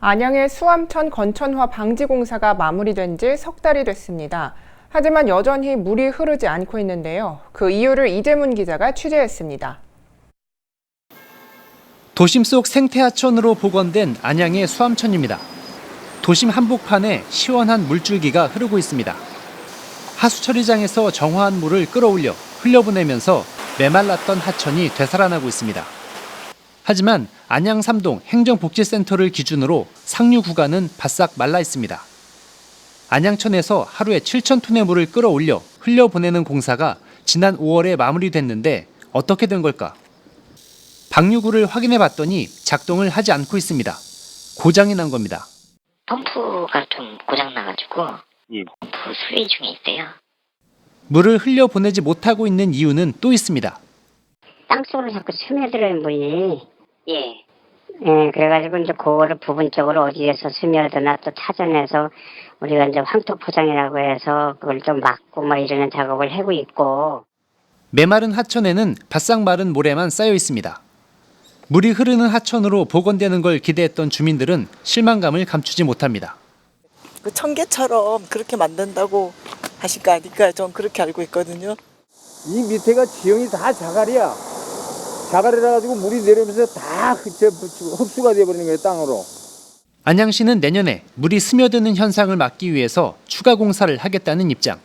안양의 수암천 건천화 방지 공사가 마무리된 지 석 달이 됐습니다. 하지만 여전히 물이 흐르지 않고 있는데요. 그 이유를 이재문 기자가 취재했습니다. 도심 속 생태하천으로 복원된 안양의 수암천입니다. 도심 한복판에 시원한 물줄기가 흐르고 있습니다. 하수 처리장에서 정화한 물을 끌어올려 흘려보내면서 메말랐던 하천이 되살아나고 있습니다. 하지만 안양 삼동 행정복지센터를 기준으로 상류 구간은 바싹 말라 있습니다. 안양천에서 하루에 7천 톤의 물을 끌어올려 흘려보내는 공사가 지난 5월에 마무리됐는데 어떻게 된 걸까? 방류구를 확인해 봤더니 작동을 하지 않고 있습니다. 고장이 난 겁니다. 펌프가 좀 고장 나가지고 예. 펌프 수리 중에 있어요. 물을 흘려 보내지 못하고 있는 이유는 또 있습니다. 땅속으로 자꾸 스며들어요 물이. 예. 예, 그래가지고 이제 그거를 부분적으로 어디에서 스며드나 또 찾아내서 우리가 이제 황토 포장이라고 해서 그걸 좀 막고 뭐 이러는 작업을 하고 있고. 메마른 하천에는 바싹 마른 모래만 쌓여 있습니다. 물이 흐르는 하천으로 복원되는 걸 기대했던 주민들은 실망감을 감추지 못합니다. 그 청계처럼 그렇게 만든다고 하신 거 아닐까 좀 그렇게 알고 있거든요. 이 밑에가 지형이 다 자갈이야. 자갈이라 가지고 물이 내려오면서 다 흡- 흡수가 돼버리는 거예요 땅으로. 안양시는 내년에 물이 스며드는 현상을 막기 위해서 추가 공사를 하겠다는 입장.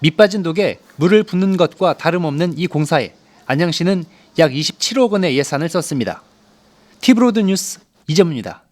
밑빠진 독에 물을 붓는 것과 다름없는 이 공사에 안양시는 약 27억 원의 예산을 썼습니다. 티브로드 뉴스 이재문입니다.